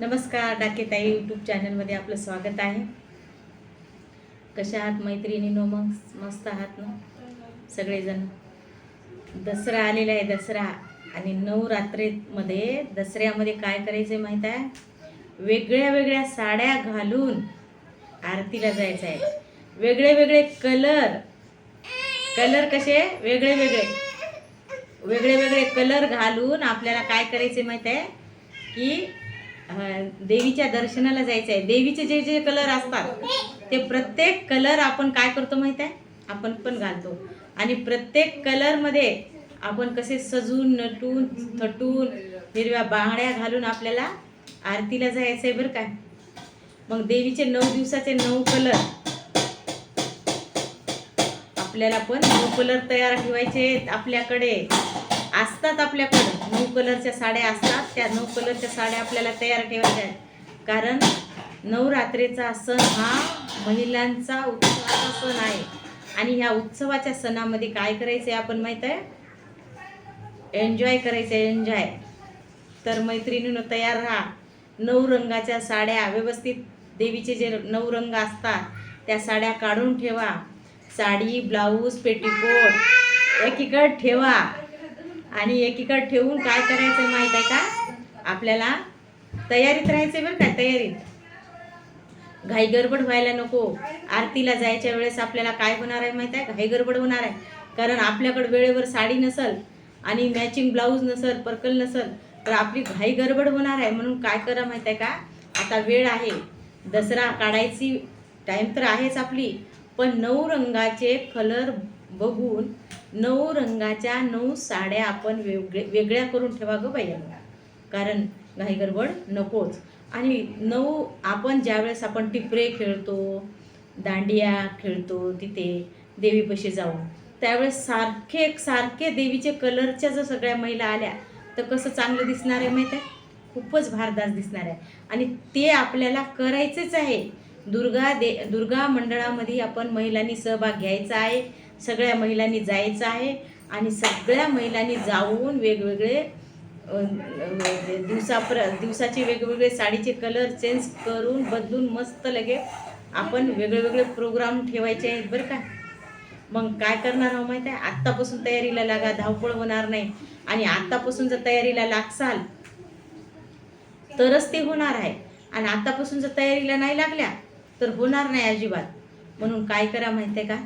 नमस्कार डाकेताई यूट्यूब चॅनलमध्ये आपलं स्वागत आहे. कशा आहात मैत्रिणीनो मग मस्त आहात ना? सगळेजण? दसरा आलेला आहे दसरा. आणि नऊ रात्रीमध्ये दसऱ्यामध्ये काय करायचं आहे माहीत आहे? वेगळ्या वेगळ्या साड्या घालून आरतीला जायचं आहे वेगळे वेगळे कलर. कलर कसे? वेगळे वेगळे. वेगळे वेगळे कलर घालून आपल्याला काय करायचे माहीत आहे? की देवीच्या दर्शनाला जायचं आहे देवीचे जे जे कलर असतात ते प्रत्येक कलर आपण काय करतो माहीत आहे? आपण पण घालतो. आणि प्रत्येक कलरमध्ये आपण कसे सजून नटून थटून हिरव्या बांगड्या घालून आपल्याला आरतीला जायचं आहे बरं काय मग देवीचे नऊ दिवसाचे नऊ कलर आपल्याला पण नऊ कलर तयार ठेवायचे आहेत आपल्याकडे. असतात आपल्याकडं. नऊ कलरच्या साड्या असतात. त्या नऊ कलरच्या साड्या आपल्याला तयार ठेवायच्या आहेत. कारण नवरात्रीचा सण हा महिलांचा उत्सवाचा सण आहे. आणि ह्या उत्सवाच्या सणामध्ये काय करायचं आहे आपण माहीत आहे? एन्जॉय करायचं आहे. एन्जॉय तर मैत्रिणीनं तयार राहा. नऊ रंगाच्या साड्या व्यवस्थित देवीचे जे नऊ रंग असतात त्या साड्या काढून ठेवा. साडी ब्लाऊज पेटीकोट एकीकडे ठेवा. आणि एकीकडे ठेवून काय करायचं माहीत आहे का? आपल्याला तयारीत राहायचं बरं का तयारीत. घाई गडबड व्हायला नको. आरतीला जायच्या वेळेस आपल्याला काय होणार आहे माहीत आहे घाई गडबड होणार आहे. कारण आपल्याकडे वेळेवर साडी नसल आणि मॅचिंग ब्लाऊज नसल पर्कल नसल तर आपली घाई गडबड होणार आहे. म्हणून काय करा माहीत आहे का? आता वेळ आहे. दसरा काढायची टाईम तर आहेच आपली. पण नऊ रंगाचे कलर बघून नऊ रंगाच्या नऊ साड्या आपण वेगळे वेगळ्या करून ठेवा गं बाई कारण घाई गडबड नकोच. आणि नऊ आपण ज्यावेळेस आपण टिपरे खेळतो दांडिया खेळतो तिथे देवीपाशी जाऊन त्यावेळेस सारखे सारखे देवीचे कलरच्या जर सगळ्या महिला आल्या तर कसं चांगलं दिसणार आहे माहीत आहे? खूपच भारदास दिसणार आहे. आणि ते आपल्याला करायचेच आहे. दुर्गा दे दुर्गा मंडळामध्ये आपण महिलांनी सहभाग घ्यायचा आहे सगळ्या महिलांनी जायचं आहे आणि सगळ्या महिलांनी जाऊन वेगवेगळे दिवसाप्र दिवसाचे वेगवेगळे साडीचे कलर चेंज करून बदलून मस्त लगे आपण वेगळे वेगळे प्रोग्राम ठेवायचे आहेत बरं का. मग काय करणार आहो माहीत आहे? आत्तापासून तयारीला लागा धावपळ होणार नाही. आणि आत्तापासून जर तयारीला लागसाल तरच ते होणार आहे. आणि आत्तापासून जर तयारीला नाही लागल्या तर होणार नाही अजिबात. म्हणून काय करा माहिती आहे का?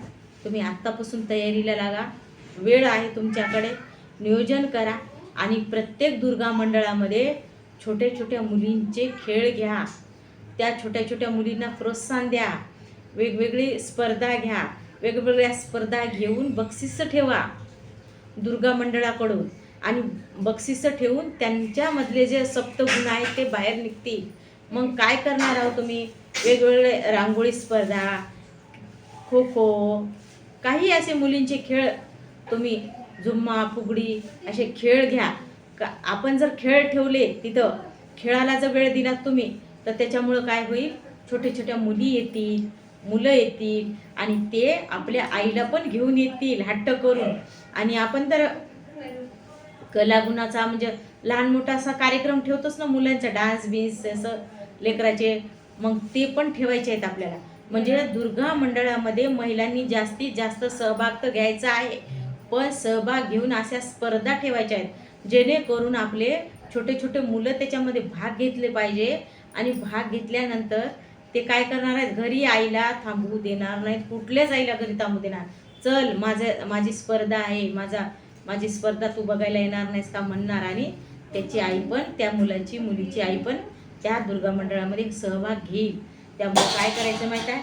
तुम्ही आत्तापासून तयारीला लागा. वेळ आहे तुमच्याकडे. नियोजन करा आणि प्रत्येक दुर्गा मंडळामध्ये छोट्या छोट्या मुलींचे खेळ घ्या. त्या छोट्या छोट्या मुलींना प्रोत्साहन द्या. वेगवेगळी स्पर्धा घ्या. वेगवेगळ्या स्पर्धा घेऊन बक्षिसं ठेवा दुर्गा मंडळाकडून. आणि बक्षिसं ठेवून त्यांच्यामधले जे सप्तगुण आहेत ते बाहेर निघतील. मग काय करणार आहोत तुम्ही? वेगवेगळे रांगोळी स्पर्धा खो खो काही असे मुलींचे खेळ तुम्ही झुम्मा फुगडी असे खेळ घ्या. का आपण जर खेळ ठेवले तिथं खेळाला जर वेळ दिलात तुम्ही तर त्याच्यामुळं काय होईल? छोट्या छोट्या मुली येतील मुलं येतील आणि ते आपल्या आईला पण घेऊन येतील हट्ट करून. आणि आपण तर कलागुणाचा म्हणजे लहान मोठा असा कार्यक्रम ठेवतोच ना मुलांचा डान्स बिन्स असं लेकराचे मग ते पण ठेवायचे आहेत आपल्याला. म्हणजे दुर्गा मंडळामध्ये महिलांनी जास्तीत जास्त सहभाग तर घ्यायचा आहे. पण सहभाग घेऊन अशा स्पर्धा ठेवायच्या आहेत. जेणेकरून आपले छोटे छोटे मुलं त्याच्यामध्ये भाग घेतले पाहिजे. आणि भाग घेतल्यानंतर ते काय करणार आहेत? घरी आईला थांबवू देणार नाहीत. कुठल्याच आईला घरी थांबू देणार. चल माझं माझी स्पर्धा आहे. माझा माझी स्पर्धा तू बघायला येणार नाहीस का म्हणणार. आणि त्याची आई पण त्या मुलांची मुलीची आई पण त्या दुर्गा मंडळामध्ये सहभाग घेईल. त्यामुळे काय करायचं माहीत आहे?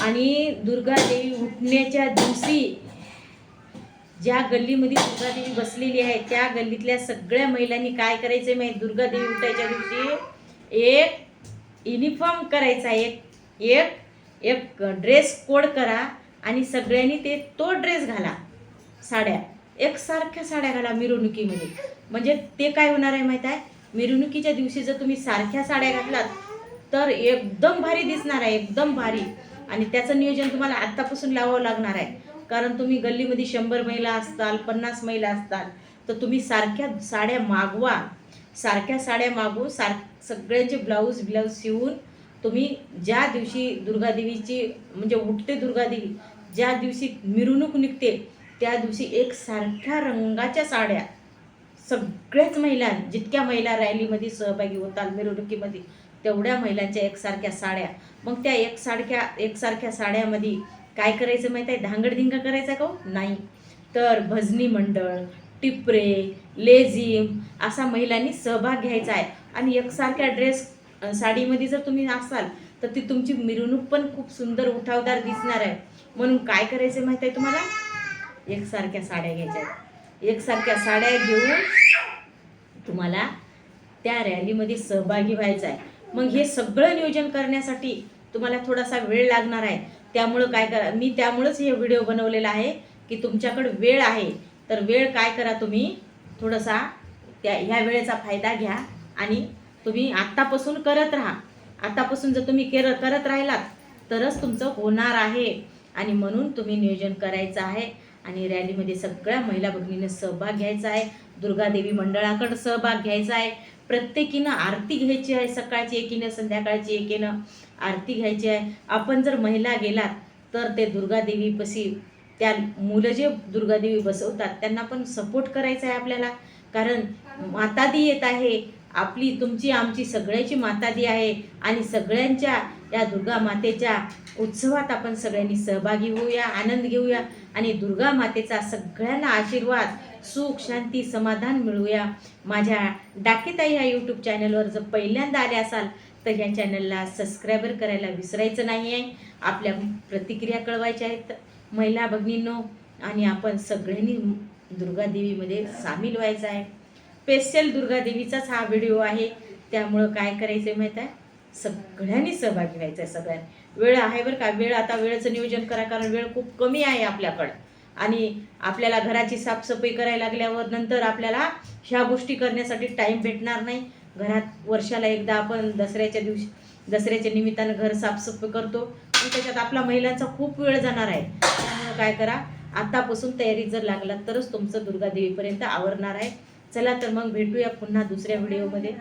आणि दुर्गा देवी उठण्याच्या दिवशी ज्या गल्लीमध्ये दुर्गा देवी बसलेली आहे त्या गल्लीतल्या सगळ्या महिलांनी काय करायचं माहीत? दुर्गा देवी उठायच्या दिवशी एक युनिफॉर्म करायचा एक एक एक ड्रेस कोड करा आणि सगळ्यांनी ते तो ड्रेस घाला. साड्या. एकसारख्या साड्या घाला मिरवणुकीमध्ये. म्हणजे ते काय होणार आहे माहीत आहे? मिरवणुकीच्या दिवशी जर तुम्ही सारख्या साड्या घातलात तर एकदम भारी दिसणार आहे एकदम भारी. आणि त्याचं नियोजन तुम्हाला आत्तापासून लावावं लागणार आहे. कारण तुम्ही गल्लीमध्ये शंभर महिला असताल पन्नास महिला असताल तर तुम्ही सारख्या साड्या मागवा. सारख्या साड्या मागू सार सगळ्यांचे ब्लाऊज ब्लाऊज शिवून तुम्ही ज्या दिवशी दुर्गादेवीची म्हणजे उठते दुर्गादेवी ज्या दिवशी मिरवणूक निघते त्या दिवशी एक सारख्या रंगाच्या साड्या सगळ्याच महिला जितक्या महिला रॅलीमध्ये सहभागी होतात मिरवणुकीमध्ये तेवढ्या महिलांच्या एकसारख्या साड्या. मग त्या एकसारख्या एकसारख्या साड्यामध्ये काय करायचं माहीत आहे? धांगडधिंगा करायचा का हो? नाही. तर भजनी मंडळ टिपरे लेझिम असा महिलांनी सहभाग घ्यायचा आहे. आणि एकसारख्या ड्रेस साडीमध्ये जर तुम्ही असाल तर ती तुमची मिरवणूक पण खूप सुंदर उठावदार दिसणार आहे. म्हणून काय करायचं माहीत आहे तुम्हाला? एकसारख्या साड्या घ्यायच्या आहेत. एकसारख्या साड्या घेऊन तुम्हाला त्या रॅलीमध्ये सहभागी व्हायचं आहे. मग हे सगळं नियोजन करण्यासाठी तुम्हाला थोडासा वेळ लागणार आहे. त्यामुळं काय करा मी त्यामुळंच हे व्हिडिओ बनवलेला आहे की तुमच्याकडे वेळ आहे. तर वेळ काय करा तुम्ही थोडासा त्या ह्या वेळेचा फायदा घ्या आणि तुम्ही आत्तापासून करत राहा. आत्तापासून जर तुम्ही केर करत राहिलात तरच तुमचं होणार आहे. आणि म्हणून तुम्ही नियोजन करायचं आहे. आणि रॅलीमध्ये सगळ्या महिला भगिनीने सहभाग घ्यायचा आहे. दुर्गादेवी मंडळाकडं सहभाग घ्यायचा आहे. प्रत्येकीनं आरती घ्यायची आहे सकाळची एकीनं संध्याकाळची एकीनं आरती घ्यायची आहे. आपण जर महिला गेलात तर ते दुर्गादेवीपाशी त्या मुलं जे दुर्गादेवी बसवतात त्यांना पण सपोर्ट करायचा आहे आपल्याला. कारण मातादी येत आहे. आपली तुमची आमची सगळ्याची मातादी आहे. आणि सगळ्यांच्या या दुर्गा मातेच्या उत्सवात आपण सगळ्यांनी सहभागी होऊया आनंद घेऊया आणि दुर्गा मातेचा सगळ्यांना आशीर्वाद सुख शांती समाधान मिळूया माझ्या डाकेताई ह्या यूट्यूब चॅनलवर जर पहिल्यांदा आले असाल तर ह्या चॅनलला सबस्क्रायबर करायला विसरायचं नाही आहे आपल्या प्रतिक्रिया कळवायच्या आहेत. महिला भगिनींनो आणि आपण सगळ्यांनी दुर्गादेवीमध्ये सामील व्हायचं आहे. स्पेशल दुर्गादेवीचाच हा व्हिडिओ आहे. त्यामुळं काय करायचं आहे माहीत आहे? सगळ्यांनी सहभागी व्हायचा आहे सगळ्यांनी. वेळ आहे बरं का? वेळ आता वेळेचं नियोजन करा कारण वेळ खूप कमी आहे आपल्याकडं. आणि आपल्याला घराची साफसफाई करायला लागल्यावर नंतर आपल्याला ह्या गोष्टी करण्यासाठी टाईम भेटणार नाही. घरात वर्षाला एकदा आपण दसऱ्याच्या दिवशी दसऱ्याच्या निमित्तानं घर साफसफाई करतो. आणि त्याच्यात आपला महिलांचा खूप वेळ जाणार आहे. त्यामुळं काय करा आत्तापासून तयारी जर लागला तरच तुमचं दुर्गादेवीपर्यंत आवरणार आहे. चला तर मग भेटूया पुन्हा दुसऱ्या व्हिडिओमध्ये.